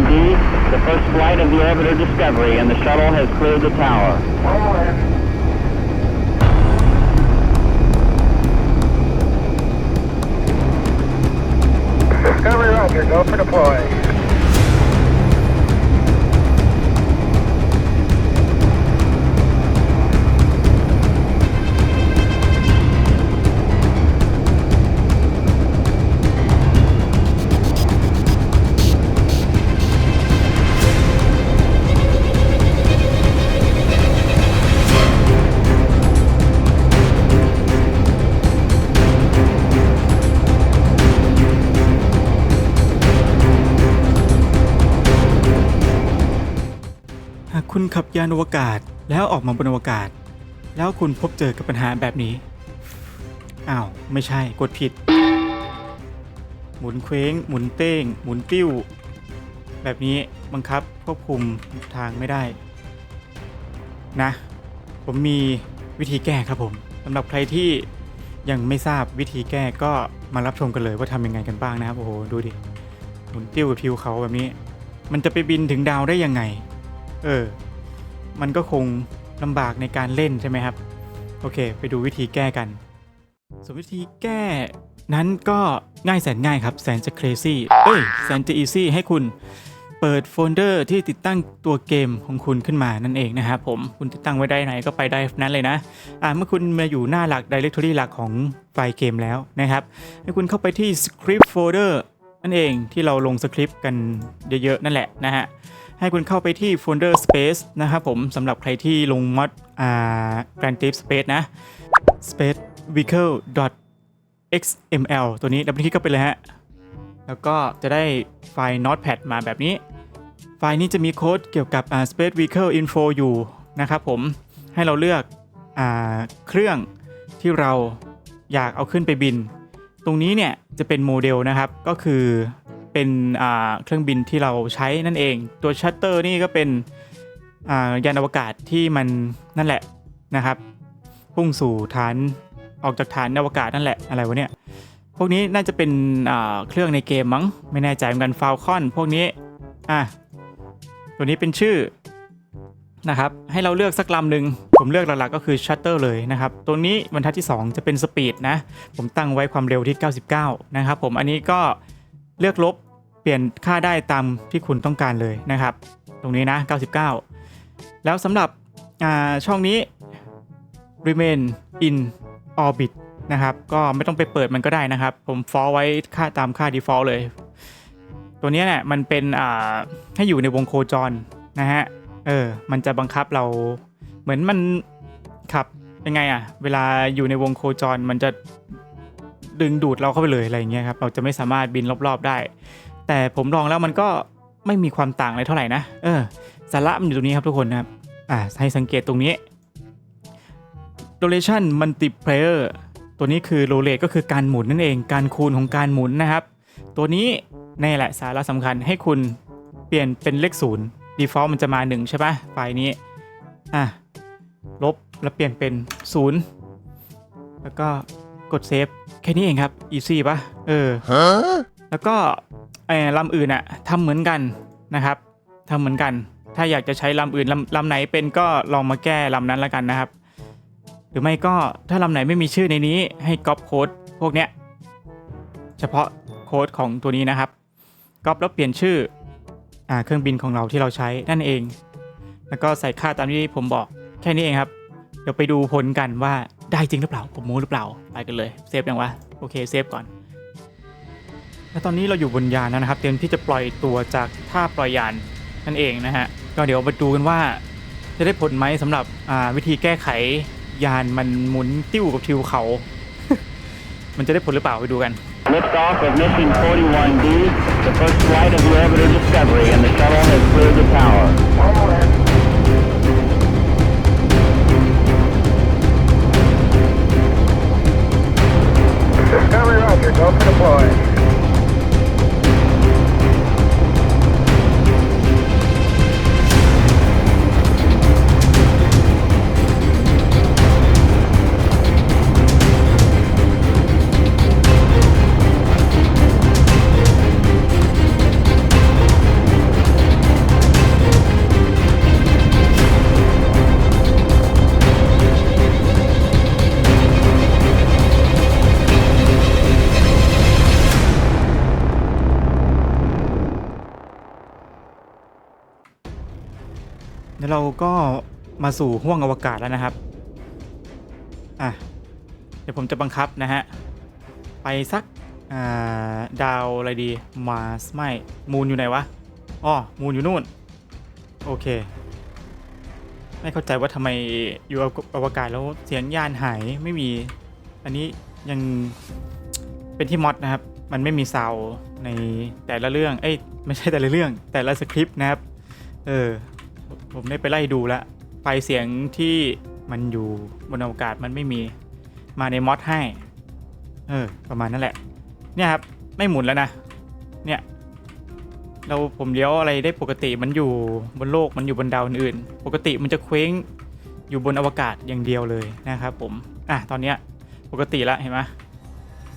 Mission 41D, the first flight of the orbiter Discovery, and the shuttle has cleared the tower. Discovery Roger, go for deploy. ขับยานอวกาศแล้วออกมาบนอวกาศ แล้วคุณพบเจอกับปัญหาแบบนี้ อ้าว ไม่ใช่กดผิด หมุนเคว้ง หมุนเต้ง หมุนติ้ว แบบนี้บังคับควบคุมทางไม่ได้ นะ ผมมีวิธีแก้ครับผมสำหรับใครที่ยังไม่ทราบวิธีแก้ก็มารับชมกันเลยว่าทำยังไงกันบ้างนะครับโอ้โหดูดิหมุนติ้วกับทิวเขาแบบนี้ มันจะไปบินถึงดาวได้ยังไง เออ มันก็คงลำบากในการเล่นใช่ไหมครับ โอเค ไปดูวิธีแก้กันส่วนวิธีแก้นั้นก็ง่ายแสนง่ายครับ แสนจะ crazy เอ้ยแสนจะ easy ให้คุณเปิดโฟลเดอร์ที่ติดตั้งตัวเกมของคุณขึ้นมานั่นเองนะครับผมคุณติดตั้งไว้ได้ไหนก็ไปได้นั้นเลยนะอ่าเมื่อคุณมาอยู่หน้าหลัก directory หลักของไฟล์เกมแล้วนะครับ ให้คุณเข้าไปที่ script folder นั่นเองที่เราลงสคริปต์กันเยอะๆ นั่นแหละนะฮะ ให้คุณเข้าไปที่ folder space นะครับผมสำหรับใครที่ลงมอดอ่า Grand Theft Space นะ space vehicle xml ตัวนี้ดับเบิลคลิกเข้าไปเลยฮะ แล้วก็จะได้ไฟล์ notepad มาแบบนี้ ไฟล์นี้จะมีโค้ดเกี่ยวกับอ่า space vehicle info อยู่นะครับผมให้เราเลือกอ่าเครื่องที่เราอยากเอาขึ้นไปบิน ตรงนี้เนี่ยจะเป็นโมเดลนะครับ ก็คือ เป็นเครื่องบินที่เราใช้นั่นเอง ตัวชัตเตอร์นี่ก็เป็นยานอวกาศที่มันนั่นแหละนะครับ พุ่งสู่ฐานออกจากฐานอวกาศนั่นแหละอะไรวะเนี่ยพวกนี้น่าจะเป็นเครื่องในเกมมั้งไม่แน่ใจเหมือนกันฟ a l คอนพวกนี้อะตัวนี้เป็นชื่อนะครับให้เราเลือกสักลำหนึ่งผมเลือกหลักๆก็คือชัตเตอร์เลยนะครับตัวนี้บรรทัดที่ 2 จะเป็นสปีดนะ ผมตั้งไว้ความเร็วที่ 99 นะครับผมอันนี้ก็ เลือกลบเปลี่ยนค่าได้ตามที่คุณต้องการเลยนะครับ ตรงนี้นะ 99 แล้วสำหรับช่องนี้ remain in orbit นะครับ ก็ไม่ต้องไปเปิดมันก็ได้นะครับ ผมฟอลไว้ค่าตามค่า default เลย ตัวนี้เนี่ยมันเป็นให้อยู่ในวงโคจรนะฮะ เออ มันจะบังคับเราเหมือนมันขับยังไงอะเวลาอยู่ในวงโคจรมันจะ ดึงดูดเราเข้าไปเลยอะไรเงี้ยครับเราจะไม่สามารถบินรอบๆได้ แต่ผมลองแล้วมันก็ไม่มีความต่างอะไรเท่าไหร่นะเออสาระมันอยู่ตรงนี้ครับทุกคนนะครับอ่าให้สังเกตตรงนี้ duration multiplier ตัวนี้คือ rotate ก็คือการหมุนนั่นเอง การคูณของการหมุนนะครับ ตัวนี้นี่แหละสาระสำคัญให้คุณเปลี่ยนเป็นเลขศูนย์ default มันจะมา 1 ใช่ปะไฟล์นี้อะลบแล้วเปลี่ยนเป็น 0 แล้วก็ กดเซฟแค่นี้เองครับ easy ปะเออแล้วก็ไอ้ลำอื่นอะทำเหมือนกันนะครับทำเหมือนกัน ถ้าอยากจะใช้ลำอื่นลำลำไหนเป็นก็ลองมาแก้ลำนั้นแล้วกันนะครับ หรือไม่ก็ถ้าลำไหนไม่มีชื่อในนี้ให้ก๊อปโค้ดพวกเนี้ยเฉพาะโค้ดของตัวนี้นะครับก๊อปแล้วเปลี่ยนชื่ออ่าเครื่องบินของเราที่เราใช้นั่นเอง แล้วก็ใส่ค่าตามที่ผมบอกแค่นี้เองครับ เดี๋ยวไปดูผลกันว่า ได้จริงหรือเปล่า ผมโม้หรือเปล่า ไปกันเลย เซฟยังวะ โอเค เซฟก่อน และตอนนี้เราอยู่บนยานแล้วนะครับ เตรียมที่จะปล่อยตัวจากท่าปล่อยยานนั่นเองนะฮะ ก็เดี๋ยวมาดูกันว่า จะได้ผลไหมสำหรับอ่าวิธีแก้ไขยานมันหมุนติ้วกับทิวเขา มันจะได้ผลหรือเปล่าไปดูกัน Liftoff of Mission 41D, the first flight of the orbiter Discovery, and the shuttle has cleared the tower. แล้วเราก็มาสู่ห้วงอวกาศแล้วนะครับ อะ เดี๋ยวผมจะบังคับนะฮะ ไปสักาดาวอะไรดี มาสไม่ มูนอยู่ไหนวะ อ๋อ มูนอยู่นู่น โอเค ไม่เข้าใจว่าทำไมอยู่อวกาศแล้วเสียงยานหายไม่มี อันนี้ยังเป็นที่มอดนะครับ มันไม่มีซาวด์ในแต่ละเรื่อง เอ้ย ไม่ใช่แต่ละเรื่อง แต่ละสคริปต์นะครับ เออ ผมได้ไปไล่ดูแล้วไฟเสียงที่มันอยู่บนอวกาศมันไม่มีมาในมอดให้ เออ ประมาณนั่นแหละ เนี่ยครับ ไม่หมุนแล้วนะ เนี่ย เราผมเลี้ยวอะไรได้ปกติมันอยู่บนโลกมันอยู่บนดาวอื่น ปกติมันจะเคว้งอยู่บนอวกาศอย่างเดียวเลยนะครับผม อะ ตอนเนี้ยปกติละเห็นไหม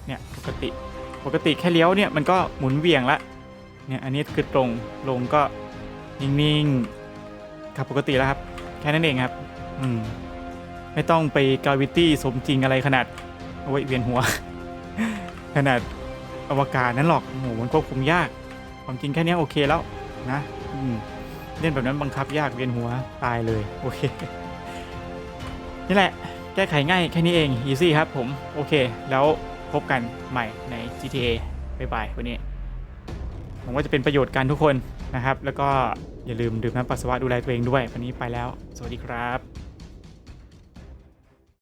เนี่ย ปกติ ปกติแค่เลี้ยวเนี่ยมันก็หมุนเวียงละ เนี่ย อันนี้คือตรง ลงก็นิ่งๆ ขับปกติแล้วครับ แค่นั้นเองครับ อืม ไม่ต้องไปกราวิตี้สมจริงอะไรขนาดเอาไว้เวียนหัว ขนาดอวกาศนั้นหรอกโอ้โหมันควบคุมยาก ความจริงแค่นี้โอเคแล้วนะ อืมเล่นแบบนั้นบังคับยากเวียนหัวตายเลยโอเค นี่แหละ แก้ไขง่ายแค่นี้เอง easy ครับผมโอเค แล้วพบกันใหม่ใน GTA บ๊ายบายวันนี้หวังว่าจะเป็นประโยชน์กันทุกคน นะครับ แล้วก็อย่าลืมดื่มน้ำปัสสาวะดูแลตัวเองด้วย วันนี้ไปแล้ว สวัสดีครับ